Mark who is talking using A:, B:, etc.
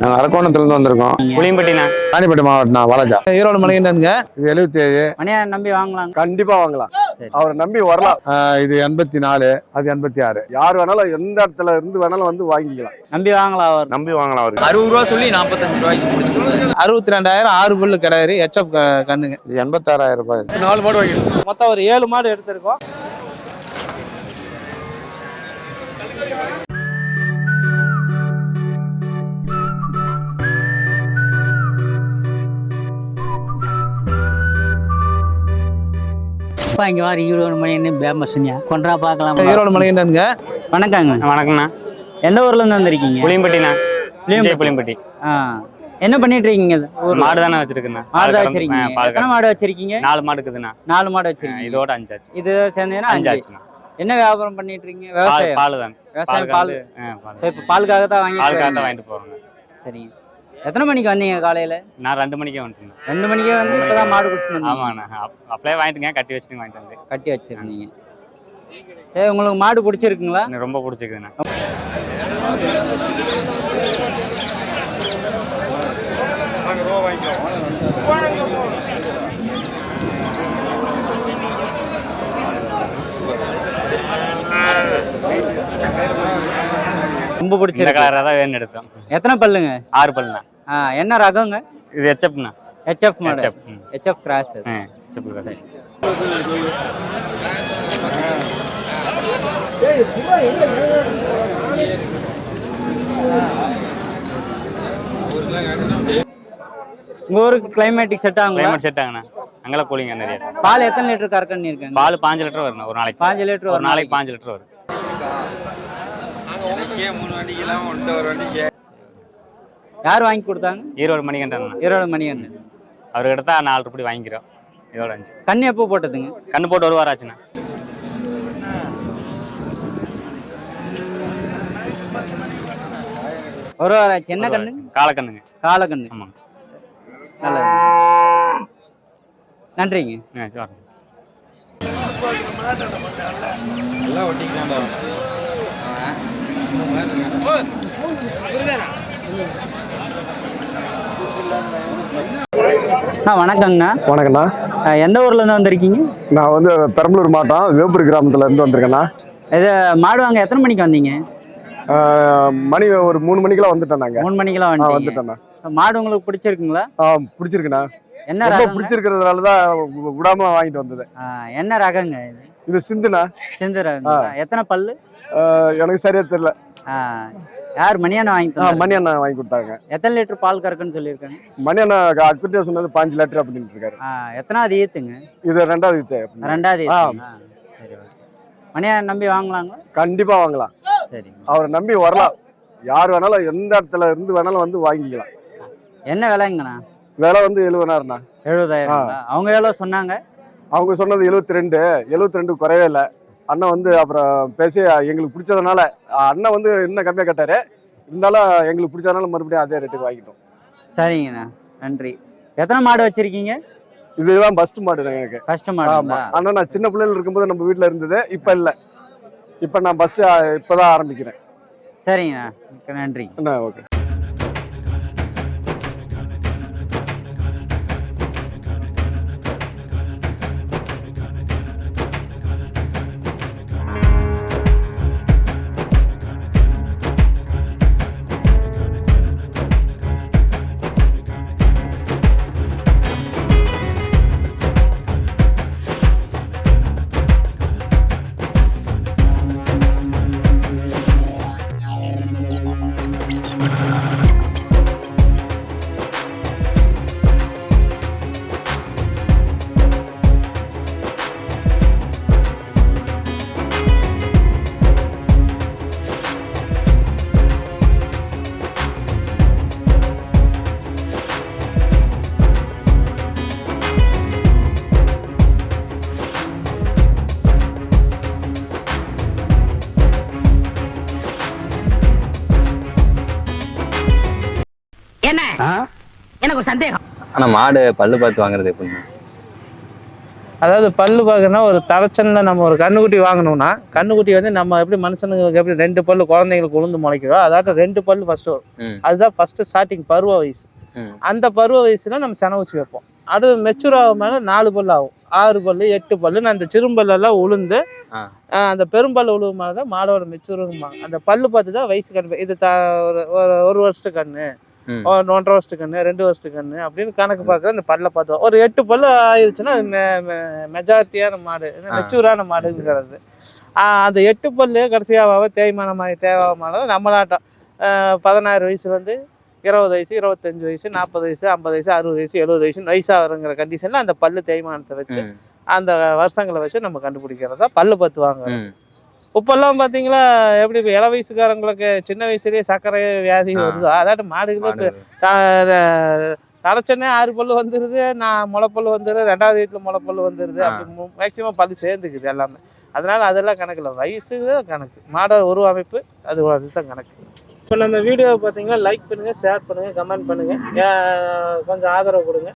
A: நாங்கள் அரக்கோணத்துலேருந்து வந்திருக்கோம்.
B: புளியம்பட்டிண்ணா
A: ராணிப்பேட்டை மாவட்டம் வாலாஜா.
C: ஈரோடு மலையண்டனுங்க.
A: இது எழுபத்தி ஏழு
D: மணியார் நம்பி வாங்கலாங்க
E: கண்டிப்பா வாங்கலாம். அவரை நம்பி வரலாம்.
A: இது எண்பத்தி நாலு அது எண்பத்தி ஆறு
E: யார் வேணாலும் எந்த இடத்துல இருந்து வேணாலும் வந்து வாங்கிக்கலாம்.
D: நம்பி வாங்கலாம் அவர்.
E: நம்பி வாங்கலாம் அவருக்கு
F: அறுபது ரூபா சொல்லி நாற்பத்தஞ்சு ரூபாய்க்கு முடிச்சு
C: அறுபத்தி ரெண்டாயிரம் ஆறு புல்லு கிடாரு ஹெச்எப் கண்ணுங்க.
A: இது எண்பத்தாறாயிரம் ரூபாய்.
F: நாலு மாடு வாங்கி
C: மொத்தம் ஒரு ஏழு மாடு எடுத்திருக்கோம்.
D: அப்பா இங்க வாரி ஈரோடு மணி என்ன பேமஸ்ங்க கொண்டா பார்க்கலாம்?
C: ஈரோடு மலையண்டனுங்க
D: வணக்கங்க.
B: வணக்கம்ண்ணா.
D: எந்த ஊர்ல இருந்து வந்திருக்கீங்க?
B: புளியம்பட்டிண்ணா.
D: புளியம்பட்டி.
B: புளியம்பட்டி.
D: ஆ. என்ன பண்ணிட்டு இருக்கீங்க?
B: மாடு தானே வச்சிருக்குண்ணா.
D: மாடு தான் வச்சிருக்கீங்க. எத்தனை. மாடு வச்சிருக்கீங்க?
B: நாலு மாடு இருக்குதுண்ணா.
D: நாலு மாடு வச்சிருக்கீங்க.
B: இதோட அஞ்சாச்சு.
D: இது சேர்ந்தீங்கன்னா அஞ்சு.
B: அஞ்சாச்சுண்ணா.
D: என்ன வியாபாரம் பண்ணிட்டு இருக்கீங்க?
B: பால்
D: விவசாயம்?
B: பால் தான்.
D: விவசாயம் பால் இப்போ பாலுக்காக தான்
B: பால்
D: வாங்கி
B: காட்ட வாங்கிட்டு போறோங்க.
D: சரிங்க. எத்தனை மணிக்கு வந்தீங்க காலையில?
B: நான் ரெண்டு மணிக்கே வந்துட்டேன்.
D: ரெண்டு மணிக்கே வந்து இப்பதான் மாடு குடிச்சிட்டு
B: ஆமாண்ணா. அப்- அப்படியே வாங்கிட்டுங்க கட்டி வச்சுட்டு வாங்கிட்டு வந்து.
D: கட்டி வச்சிருந்தீங்க. சரி உங்களுக்கு மாடு பிடிச்சிருக்குங்களா?
B: எனக்கு ரொம்ப பிடிச்சிருக்குதுண்ணா.
D: ரொம்ப பிடிச்சிருக்கு.
B: கலராக தான் வேணும் எடுத்தோம்.
D: எத்தனை பல்லுங்க?
B: ஆறு பல்லுண்ணா.
D: என்ன ரகங்க?
B: இது ஹெச்எப்ண்ணா
D: ஹெச்எஃப் மாடு.
B: ஹெச்எப் ம்.
D: ஹெச்எஃப் கிராஸ்
B: ஆ ஹெச்எப்
D: சரி. உங்க ஊருக்கு கிளைமேட்டிக் செட் ஆகுங்களா?
B: கிளைமேட் செட் ஆகுண்ணா. அங்கெல்லாம் கூலிங்க நிறைய
D: பால் எத்தனை லிட்டர் கறக்கன்னு இருக்காங்க
B: பால் பாஞ்சு லிட்டர் வருண்ணா ஒரு நாளைக்கு.
D: பாஞ்சு லிட்டர்
B: ஒரு நாளைக்கு பாஞ்சு லிட்டர் வரும்.
F: மூணு ஒன்றரை ஒரு வண்டிக்கு.
D: யார் வாங்கி கொடுத்தாங்க
B: ஈரோடு மணிகண்டண்ணா
D: ஈரோடு மணியண்ணு
B: அவருக்கு எடுத்தா நாலு ரூபாய் வாங்கிக்கிறோம் இதோட அஞ்சு
D: கண்ணு எப்போ போட்டதுங்க
B: கண்ணு போட்டு ஒரு வாரம் ஆச்சுண்ணா
D: ஒரு வாரம் ஆச்சு என்ன கண்ணு
B: காலக்கண்ணுங்க
D: கால கண்ணு
B: ஆமாங்க
D: நல்லது நன்றிங்க
B: ஆ சரி.
F: எல்லாம்
D: அண்ணா வணக்கங்கண்ணா.
E: வணக்கண்ணா.
D: எந்த ஊர்ல இருந்து வந்திருக்கீங்க?
E: நான் வந்து பெரம்பலூர் மாவட்டம் வேப்பூர் கிராமத்துல இருந்து வந்திருக்கேண்ணா.
D: இது மாடு வாங்க எத்தனை மணிக்கு வந்தீங்க?
E: மணி ஒரு மூணு மணிக்கெல்லாம் வந்துட்டேன் நாங்க.
D: மூணு மணிக்கெல்லாம்
E: ஆ வந்துட்டேண்ணா.
D: மாடு உங்களுக்கு பிடிச்சிருக்குங்களா?
E: ஆ பிடிச்சிருக்குண்ணா.
D: என்ன
E: ரொம்ப பிடிச்சிருக்கிறதுனால தான் விடாம வாங்கிட்டு வந்தது.
D: என்ன ரகங்க இது?
E: இது சிந்துண்ணா.
D: சிந்து ரகங்களா? எத்தனை பல்லு?
E: எனக்கு சரியா தெரியல.
D: யார்? மணியான வாங்கி
E: ஆ,
D: தந்தாரு?
E: மணி அண்ணா வாங்கி கொடுத்தாங்க.
D: எத்தனை லிட்டர் பால் கறக்குன்னு சொல்லியிருக்காங்க?
E: மணி அண்ணா அக்குட்டியா சொன்னது பாஞ்சு லிட்டர் அப்படின்னு இருக்காரு.
D: எத்தனாவது ஈத்துங்க?
E: இது ரெண்டாவது அப்படின்னு.
D: ரெண்டாவது? சரி ஓகே. மணியான நம்பி வாங்கலாங்களா?
E: கண்டிப்பா வாங்கலாம்.
D: சரி
E: அவரை நம்பி வரலாம். யார் வேணாலும் எந்த இடத்துல இருந்து வேணாலும் வந்து வாங்கிக்கலாம்.
D: என்ன விலைங்கண்ணா?
E: விலை வந்து எழுபதாயிரம்ண்ணா.
D: எழுபதாயிரங்களா அவங்க எவ்வளோ சொன்னாங்க?
E: அவங்க சொன்னது எழுபத்தி ரெண்டு எழுபத்தி ரெண்டு குறையவே இல்லை. அண்ணன் வந்து அப்புறம் பேசி எங்களுக்கு பிடிச்சதுனால அண்ணன் வந்து இன்னும் கம்மியாக கேட்டாரு. இருந்தாலும் எங்களுக்கு பிடிச்சதுனால மறுபடியும் அதே ரேட்டுக்கு வாங்கிட்டோம்.
D: சரிங்கண்ணா. நன்றி. எத்தனை மாடு வச்சிருக்கீங்க?
E: இதுதான் ஃபர்ஸ்ட் மாடு எனக்கு.
D: ஃபர்ஸ்ட் மாடுங்களா?
E: ஆனால் நான் சின்ன பிள்ளைகள் இருக்கும்போது நம்ம வீட்டில் இருந்தது. இப்போ இல்லை. இப்போ நான் ஃபஸ்ட்டு இப்போ தான் ஆரம்பிக்கிறேன்.
D: சரிங்கண்ணா. நன்றி.
E: ஓகே
G: என்ன? எனக்கு ஒரு சந்தேகம்.
H: ஆனா மாடு பல்லு பார்த்து வாங்குறது எப்படின்னா
C: அதாவது பல்லு பார்க்கணும்னா ஒரு தலைச்சன்ல நம்ம ஒரு கண்ணுக்குட்டி வாங்கணும்னா கண்ணுக்குட்டி வந்து நம்ம எப்படி மனுஷனுக்கு எப்படி ரெண்டு பல்லு குழந்தைங்களுக்கு உளுந்து முளைக்கிறோம் அதாட்டும் ரெண்டு பல்லு ஃபர்ஸ்ட் வரும். அதுதான் ஃபர்ஸ்ட் ஸ்டார்டிங் பருவ வயசு. அந்த பருவ வயசுல நம்ம சென ஊசி வைப்போம். அது மெச்சூர் ஆகும் மேலே நாலு பல்லு ஆகும். ஆறு பல்லு எட்டு பல்லுன்னு அந்த சிறும்பல்லெல்லாம் உளுந்து அந்த பெரும்பல்லு உழுவு மேலே தான் மாடோட மெச்சூருங்குவாங்க அந்த பல்லு பார்த்து தான் வயசு கணக்கு இது த ஒரு- ஒரு ஒரு வருஷத்து கண்ணு. ஒன்றரை வருஷத்து கண்ணு ரெண்டு வருஷத்து கண்ணு அப்படின்னு கணக்கு பார்க்குற அந்த பல்லை பார்த்து ஒரு எட்டு பல்லு ஆயிருச்சுன்னா அது மெஜாரிட்டியான மாடு. மெச்சூரான மாடுங்கிறது அந்த எட்டு பல்லு கடைசியாக தேய்மானமாக தேவைமானது நம்மளாட்டம் பதினாறு வயசுலேருந்து இருபது வயசு இருபத்தஞ்சு வயசு நாற்பது வயசு ஐம்பது வயசு அறுபது வயசு எழுபது வயசு வயசாகிறங்கிற கண்டிஷனில் அந்த பல்லு தேய்மானத்தை வச்சு. அந்த வருஷங்களை வச்சு நம்ம கண்டுபிடிக்கிறது பல்லு பத்து வாங்க
B: ம்.
C: இப்பெல்லாம் பார்த்தீங்களா எப்படி இப்போ இள வயசுக்காரங்களுக்கு சின்ன வயசுலயே சர்க்கரை வியாதி. வருதோ? அதாட்டும் மாடுகளுக்கு
B: மாடு.
C: தலைச்சனே ஆறு பல்லு வந்துடுது நான் முளைப்பல்லு வந்துடுது ரெண்டாவது வீட்டில் முளைப்பல்லு வந்துடுது. அப்படி மேக்சிமம் பல்லு சேர்ந்துக்குது எல்லாமே. அதனால அதெல்லாம் கணக்கில் வயசு தான் கணக்கு. மாடோட உருவ அமைப்பு அது அதுதான் கணக்கு. இப்போ நம்ம வீடியோவை பார்த்தீங்கன்னா லைக் பண்ணுங்கள் ஷேர் பண்ணுங்கள் கமெண்ட் பண்ணுங்கள் கொஞ்சம் ஆதரவு கொடுங்க.